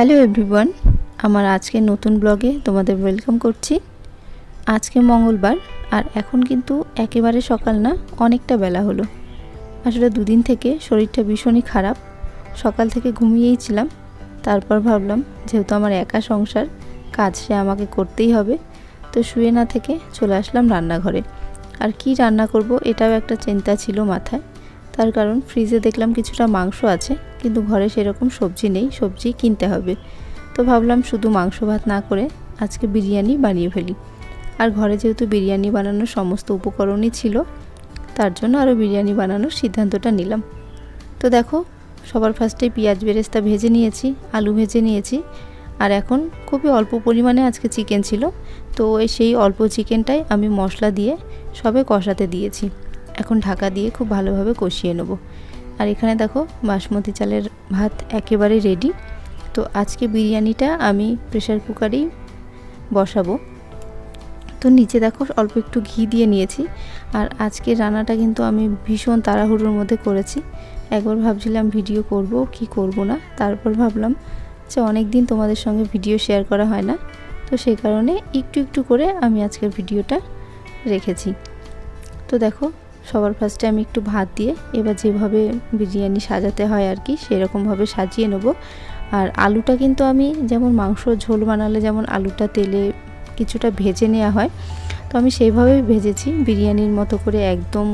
Hello everyone, আমার আজকে নতুন ব্লগে তোমাদের ওয়েলকাম করছি। আজকে মঙ্গলবার, আর এখন কিন্তু একেবারে সকাল না, অনেকটা বেলা হলো। আসলে দুদিন থেকে শরীরটা ভীষণই খারাপ। সকাল থেকে ঘুমিয়েই ছিলাম, তারপর ভাবলাম যেহেতু আমার একা সংসার, কাজ সে আমাকে করতেই হবে, তো শুয়ে না থেকে চলে আসলাম রান্নাঘরে। আর কি রান্না করব এটাও একটা চিন্তা ছিল মাথায়, তার কারণ ফ্রিজে দেখলাম কিছুটা মাংস আছে কিন্তু ঘরে সেরকম সবজি নেই সবজি কিনতে হবে। তো ভাবলাম শুধু মাংস ভাত না করে আজকে বিরিয়ানি বানিয়ে ফেলি। আর ঘরে যেহেতু বিরিয়ানি বানানোর সমস্ত উপকরণই ছিল, তার জন্য আরও বিরিয়ানি বানানোর সিদ্ধান্তটা নিলাম। তো দেখো, সবার ফার্স্টে পেঁয়াজ বেরেস্তা ভেজে নিয়েছি, আলু ভেজে নিয়েছি। আর এখন খুবই অল্প পরিমাণে আজকে চিকেন ছিল। তো সেই অল্প চিকেনটাই আমি মশলা দিয়ে সবে কষাতে দিয়েছি। এখন ঢাকা দিয়ে খুব ভালোভাবে কষিয়ে নেব। আর এখানে দেখো বাসমতি চালের ভাত একেবারে রেডি তো আজকে বিরিয়ানিটা আমি প্রেশার কুকারেই বসাবো। তো নিচে দেখো অল্প একটু ঘি দিয়ে নিয়েছি। আর আজকে রান্নাটা কিন্তু আমি ভীষণ তাড়াহুড়োর মধ্যে করেছি। একবার ভাবছিলাম ভিডিও করব, কি করব না? তারপর ভাবলাম যে অনেক দিন তোমাদের সঙ্গে ভিডিও শেয়ার করা হয় না। তো সেই কারণে একটু একটু করে আমি আজকের ভিডিওটা রেখেছি। তো দেখো সবার ফার্স্টে আমি একটু ভাত দিয়ে এবার যেভাবে বিরিয়ানি সাজাতে হয় আর কি, সেরকমভাবে সাজিয়ে নেব। আর আলুটা কিন্তু আমি যেমন মাংস ঝোল বানালে যেমন আলুটা তেলে কিছুটা ভেজে নেওয়া হয়, তো আমি সেইভাবেই ভেজেছি। বিরিয়ানির মতো করে একদম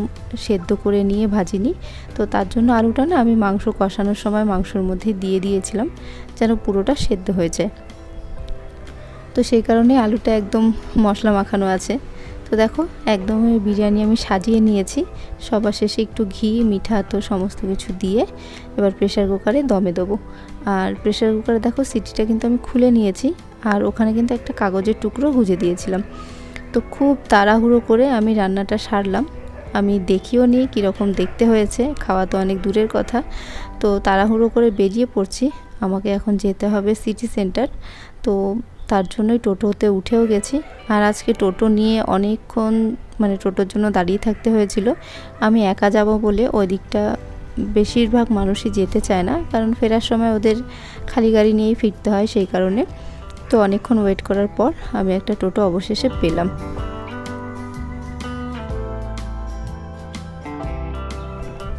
সেদ্ধ করে নিয়ে ভাজিনি, তো তার জন্য আলুটা না আমি মাংস কষানোর সময় মাংসর মধ্যে দিয়ে দিয়েছিলাম যেন পুরোটা সেদ্ধ হয়ে যায়। তো সেই কারণে আলুটা একদম মশলা মাখানো আছে। তো দেখো, একদম বিরিয়ানি আমি সাজিয়ে নিয়েছি। সবার শেষে একটু ঘি, মিঠা, তো সমস্ত কিছু দিয়ে এবার প্রেশার কুকারে দমে দেবো। আর প্রেশার কুকারে দেখো, সিটিটা কিন্তু আমি খুলে নিয়েছি। আর ওখানে কিন্তু একটা কাগজের টুকরো গুঁজে দিয়েছিলাম। তো খুব তাড়াহুড়ো করে আমি রান্নাটা সারলাম। আমি দেখিও নিই কীরকম দেখতে হয়েছে, খাওয়া তো অনেক দূরের কথা। তো তাড়াহুড়ো করে বেরিয়ে পড়ছি। আমাকে এখন যেতে হবে সিটি সেন্টার তো তার জন্যই টোটোতে উঠেও গেছি। আর আজকে টোটো নিয়ে অনেকক্ষণ মানে টোটোর জন্য দাঁড়িয়ে থাকতে হয়েছিল। আমি একা যাব বলে ওই দিকটা বেশিরভাগ মানুষই যেতে চায় না। কারণ ফেরার সময় ওদের খালি গাড়ি নিয়েই ফিরতে হয় সেই কারণে। তো অনেকক্ষণ ওয়েট করার পর আমি একটা টোটো অবশেষে পেলাম।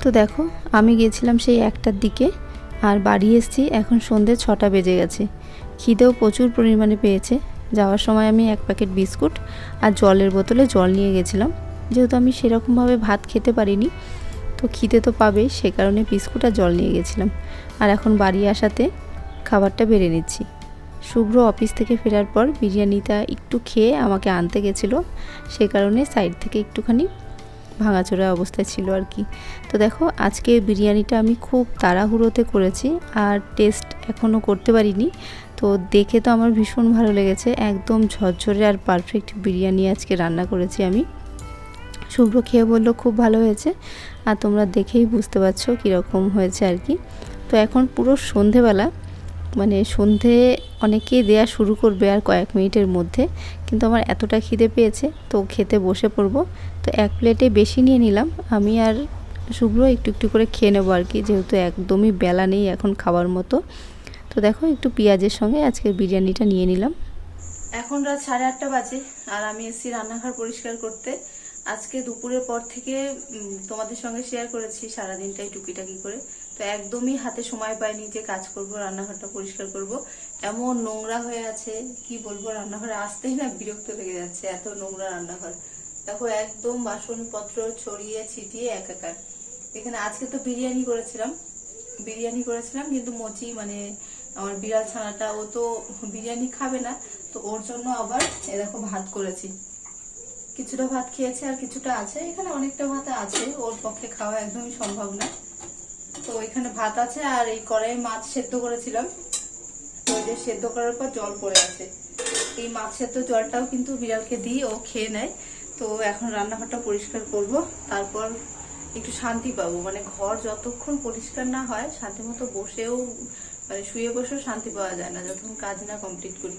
তো দেখো, আমি গিয়েছিলাম সেই একটার দিকে। আর বাড়ি এসেছি, এখন সন্ধ্যে ছটা বেজে গেছে। খিদেও প্রচুর পরিমাণে পেয়েছে। যাওয়ার সময় আমি এক প্যাকেট বিস্কুট আর জলের বোতলে জল নিয়ে গেছিলাম। যেহেতু আমি সেরকমভাবে ভাত খেতে পারিনি, তো খিদে তো পাবেই, সে কারণে বিস্কুট আর জল নিয়ে গেছিলাম। আর এখন বাড়ি আসাতে খাবারটা বেড়ে নিচ্ছি। শুভ্র অফিস থেকে ফেরার পর বিরিয়ানিটা একটু খেয়ে আমাকে আনতে গেছিল, সে কারণে সাইড থেকে একটুখানি ভাঙাচোরা অবস্থায় ছিল আর কি। তো দেখো, আজকে বিরিয়ানিটা আমি খুব তাড়াহুড়োতে করেছি আর টেস্ট এখনও করতে পারিনি। তো দেখে তো আমার ভীষণ ভালো লেগেছে, একদম ঝরঝরে আর পারফেক্ট বিরিয়ানি আজকে রান্না করেছি আমি। শুভ্র খেয়ে বলল, খুব ভালো হয়েছে। আর তোমরা দেখেই বুঝতে পারছ কীরকম হয়েছে আর কি। তো এখন পুরো সন্ধেবেলা মানে সন্ধে অনেকেই দেয়া শুরু করবে আর কয়েক মিনিটের মধ্যে। কিন্তু আমার এতটা খিদে পেয়েছে, তো খেতে বসে পড়ব। তো এক প্লেটে বেশি নিয়ে নিলাম। আমি আর শুভ্র একটু একটু করে খেয়ে নেব আর কি, যেহেতু একদমই বেলা নেই এখন খাওয়ার মতো। তো দেখো একটু পেঁয়াজের সঙ্গে আজকে বিরিয়ানিটা নিয়ে নিলাম। এখন রাত সাড়ে আটটা বাজে আর আমি এসেছি রান্নাঘর পরিষ্কার করতে। আজকে দুপুরের পর থেকে তোমাদের সঙ্গে শেয়ার করেছি সারাদিনটাই টুকিটাকি করে। তো একদমই হাতে সময় পাইনি যে কাজ করব, রান্নাঘরটা পরিষ্কার করব। এমন নোংরা হয়ে আছে, কি বলব, রান্নাঘরে আসতেই না বিরক্ত লেগে যাচ্ছে এত নোংরা রান্নাঘর। দেখো, একদম বাসনপত্র ছড়িয়ে ছিটিয়ে একাকার। এখানে আজকে তো বিরিয়ানি করেছিলাম বিরিয়ানি করেছিলাম, কিন্তু মচি মানে আমার বিড়াল ছানাটা, ও তো বিরিয়ানি খাবে না, তো ওর জন্য আবার এ দেখো ভাত করেছি। কিছুটা ভাত খেয়েছে আর কিছুটা আছে, এখানে অনেকটা ভাত আছে, ওর পক্ষে খাওয়া একদমই সম্ভব না। তো এখানে ভাত আছে আর এই কড়াই মাছ সেদ্ধ করেছিলাম। তো যে সেদ্ধ করার পর জল পড়ে আছে। এই মাছ সেদ্ধ জলটাও কিন্তু বিড়ালকে দিই ও খেয়ে নেয়। তো এখন রান্নাঘরটা পরিষ্কার করব। তারপর একটু শান্তি পাবো। মানে ঘর যতক্ষণ পরিষ্কার না হয় শান্তি মতো বসেও মানে শুয়ে বসেও শান্তি পাওয়া যায় না, যতক্ষণ কাজ না কমপ্লিট করি।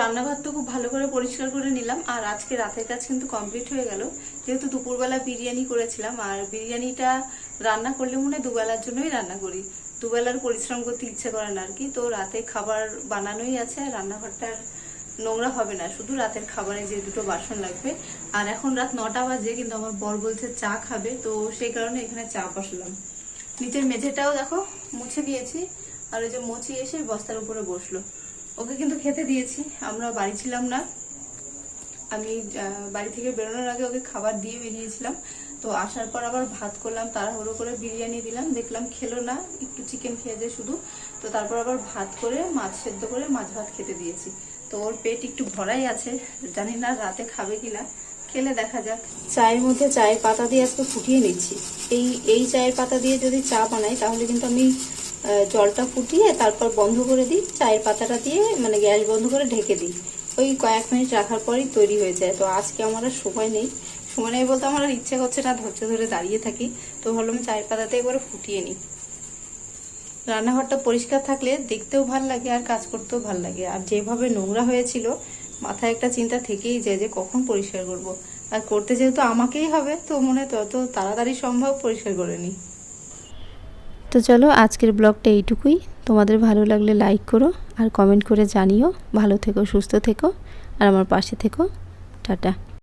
রান্নাঘর তো খুব ভালো করে পরিষ্কার করে নিলাম, আর আজকে রাতের কাজ কিন্তু কমপ্লিট হয়ে গেল। যেহেতু দুপুরবেলা বিরিয়ানি করেছিলাম, আর বিরিয়ানিটা রান্না করলে মনে হয় দুবেলার জন্যই রান্না করি। দুবেলার পরিশ্রম করতে ইচ্ছে করে না আর কি, তো রাতে খাবার বানানোই আছে, আর রান্নাঘরটা আর নোংরা হবে না, শুধু রাতের খাবারে যে দুটো বাসন লাগবে। আর এখন রাত নটা বাজে, কিন্তু আমার বর বলছে চা খাবে, তো সেই কারণে এখানে চা বসালাম। নিচের মেঝেটাও দেখো মুছে দিয়েছি, আর ওই যে মুছি এসে বস্তার উপরে বসল। ওকে কিন্তু খেতে দিয়েছি, আমরা বাড়ি ছিলাম না। আমি বাড়ি থেকে বেরোনোর আগে ওকে খাবার দিয়ে বেরিয়েছিলাম। তো আসার পর আবার ভাত করলাম, তাড়াহুড়ো করে বিরিয়ানি দিলাম, দেখলাম খেলো না, একটু চিকেন খেয়েছে শুধু। তো তারপর আবার ভাত করে, মাছ সেদ্ধ করে মাছ ভাত খেতে দিয়েছি। তো ওর পেট একটু ভরাই আছে, জানি না রাতে খাবে কিনা, খেলে দেখা যাক। চায়ের মধ্যে চায়ের পাতা দিয়ে আজকে ফুটিয়ে নিচ্ছি। এই এই চায়ের পাতা দিয়ে যদি চা বানাই, তাহলে কিন্তু আমি জলটা ফুটিয়ে তারপর বন্ধ করে দিই, চায়ের পাতাটা দিয়ে মানে গ্যাস বন্ধ করে ঢেকে দিই। ওই কয়েক মিনিট রাখার পরই তৈরি হয়ে যায়। তো আজকে আমার আর সময় নেই। সময় নেই বলতে আমার আর ইচ্ছে করছে না, ধৈর্য ধরে দাঁড়িয়ে থাকি। তো ভাবলাম চায়ের পাতাতে একবারে ফুটিয়ে নিই। রান্নাঘরটা পরিষ্কার থাকলে দেখতেও ভালো লাগে আর কাজ করতেও ভালো লাগে। আর যেভাবে নোংরা হয়েছিল, মাথায় একটা চিন্তা থেকেই যায় যে কখন পরিষ্কার করব। আর করতে যেহেতু আমাকেই হবে, তো মনে তত তাড়াতাড়ি সম্ভব পরিষ্কার করে নিই। তো চলো আজকের ব্লগটা এইটুকুই। তোমাদের ভালো লাগলে লাইক করো আর কমেন্ট করে জানিও। ভালো থেকো, সুস্থ থেকো। আর আমার পাশে থেকো। টাটা।